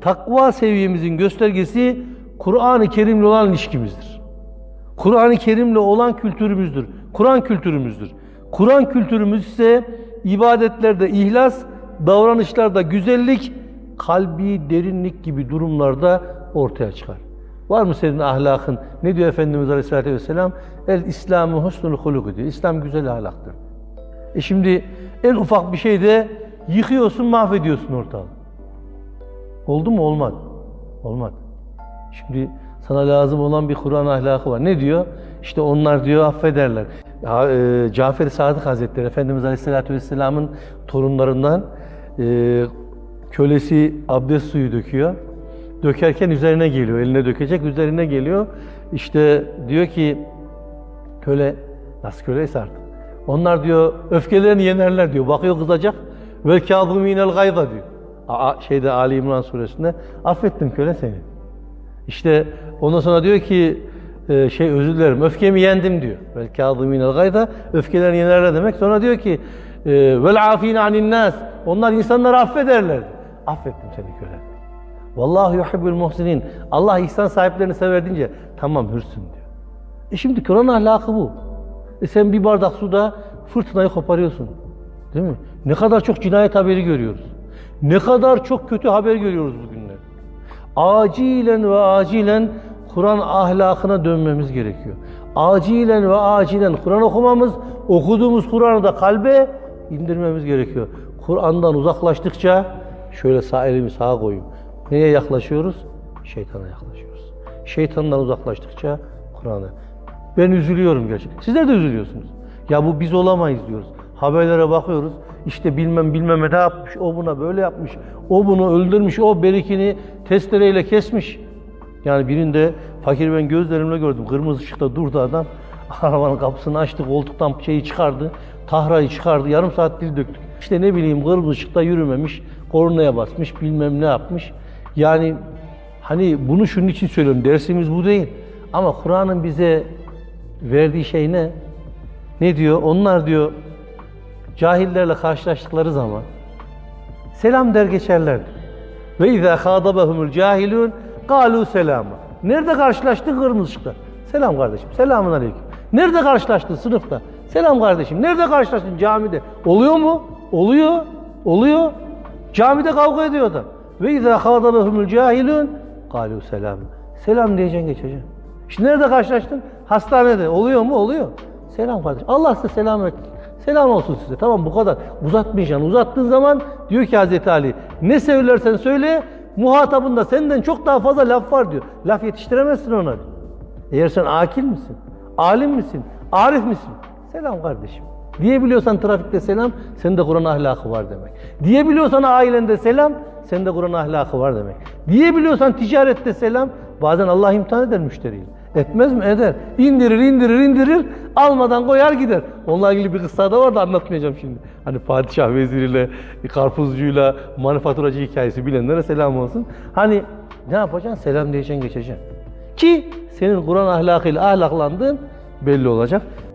takva seviyemizin göstergesi Kur'an-ı Kerim'le olan ilişkimizdir. Kur'an-ı Kerim'le olan kültürümüzdür. Kur'an kültürümüzdür. Kur'an kültürümüz ise ibadetlerde ihlas, davranışlarda güzellik, kalbi derinlik gibi durumlarda ortaya çıkar. Var mı senin ahlakın? Ne diyor Efendimiz Aleyhisselatü Vesselam? El İslamı husnul huluk diyor. İslam güzel ahlaktır. E şimdi en ufak bir şeyde yıkıyorsun, mahvediyorsun ortalığı. Oldu mu? Olmadı. Olmadı. Şimdi sana lazım olan bir Kur'an ahlakı var. Ne diyor? İşte onlar diyor affederler. Ya, e, Cafer Sadık Hazretleri Efendimiz Aleyhisselatü Vesselam'ın torunlarından e, kölesi abdest suyu döküyor. Dökerken üzerine geliyor. Eline dökecek üzerine geliyor. İşte diyor ki köle nasıl köleyse artık. Onlar diyor öfkelerini yenerler diyor. Bakıyor kızacak. Ve kâzımînel gayza diyor. Şeyde Ali İmran suresinde affettim köle seni. İşte ondan sonra diyor ki e, şey özür dilerim öfkemi yendim diyor. Vel kâzımînel gayza öfkelerini yenerler demek. Sonra diyor ki e, vel afîne anin nas onlar insanları affederler. Affettim seni köle. Vallahu yuhibbul muhsinin. Allah ihsan sahiplerini sever deyince tamam hürsün diyor. E şimdi Kur'an ahlakı bu. E sen bir bardak suda fırtınayı koparıyorsun. Değil mi? Ne kadar çok cinayet haberi görüyoruz. Ne kadar çok kötü haber görüyoruz bugünler. Acilen ve acilen Kur'an ahlakına dönmemiz gerekiyor. Acilen ve acilen Kur'an okumamız, okuduğumuz Kur'an'ı da kalbe indirmemiz gerekiyor. Kur'an'dan uzaklaştıkça şöyle sağ elimi sağa koyayım. Neye yaklaşıyoruz? Şeytana yaklaşıyoruz. Şeytandan uzaklaştıkça Kur'an'a. Ben üzülüyorum gerçekten. Sizler de üzülüyorsunuz. Ya bu biz olamayız diyoruz. Haberlere bakıyoruz. İşte bilmem bilmem ne yapmış, o buna böyle yapmış, o bunu öldürmüş, o berikini testereyle kesmiş. Yani birinde fakir ben gözlerimle gördüm. Kırmızı ışıkta durdu adam. Arabanın kapısını açtı, koltuktan şeyi çıkardı, tahrayı çıkardı. Yarım saat dil döktük. İşte ne bileyim kırmızı ışıkta yürümemiş, kornaya basmış, bilmem ne yapmış. Yani hani bunu şunun için söylüyorum. Dersimiz bu değil. Ama Kur'an'ın bize verdiği şey ne? Ne diyor? Onlar diyor cahillerle karşılaştıkları zaman selam der geçerlerdi. Ve izâ khâdabahumul cahilûn kâlû selâma. Nerede karşılaştın? Kırmızı ışıkta. Selam kardeşim. Selamun aleyküm. Nerede karşılaştın? Sınıfta. Selam kardeşim. Nerede karşılaştın? Camide. Oluyor mu? Oluyor. Oluyor. Camide kavga ediyor adam. Ve izâ khâdabahumul cahilûn kâlû selâma. Selam diyeceksin geçeceksin. İşte nerede karşılaştın? Hastanede. Oluyor mu? Oluyor. Selam kardeşim. Allah size selam versin. Selam olsun size. Tamam bu kadar. Uzatmayacaksın. Uzattığın zaman diyor ki Hazreti Ali ne söylersen söyle muhatabında senden çok daha fazla laf var diyor. Laf yetiştiremezsin ona. Eğer sen akil misin? Alim misin? Arif misin? Selam kardeşim. Diyebiliyorsan trafikte selam, sende Kur'an ahlakı var demek. Diyebiliyorsan ailende selam, sende Kur'an ahlakı var demek. Diyebiliyorsan ticarette selam, bazen Allah imtihan eder müşteriyi. Etmez mi? Eder. İndirir, indirir, indirir. Almadan koyar gider. Onunla ilgili bir kıssa da var da anlatmayacağım şimdi. Hani padişah veziriyle, karpuzcuyla, manifaturacı hikayesi bilenlere selam olsun. Hani ne yapacaksın? Selam diyeceksin, geçeceksin. Ki senin Kur'an ahlakıyla ahlaklandığın belli olacak.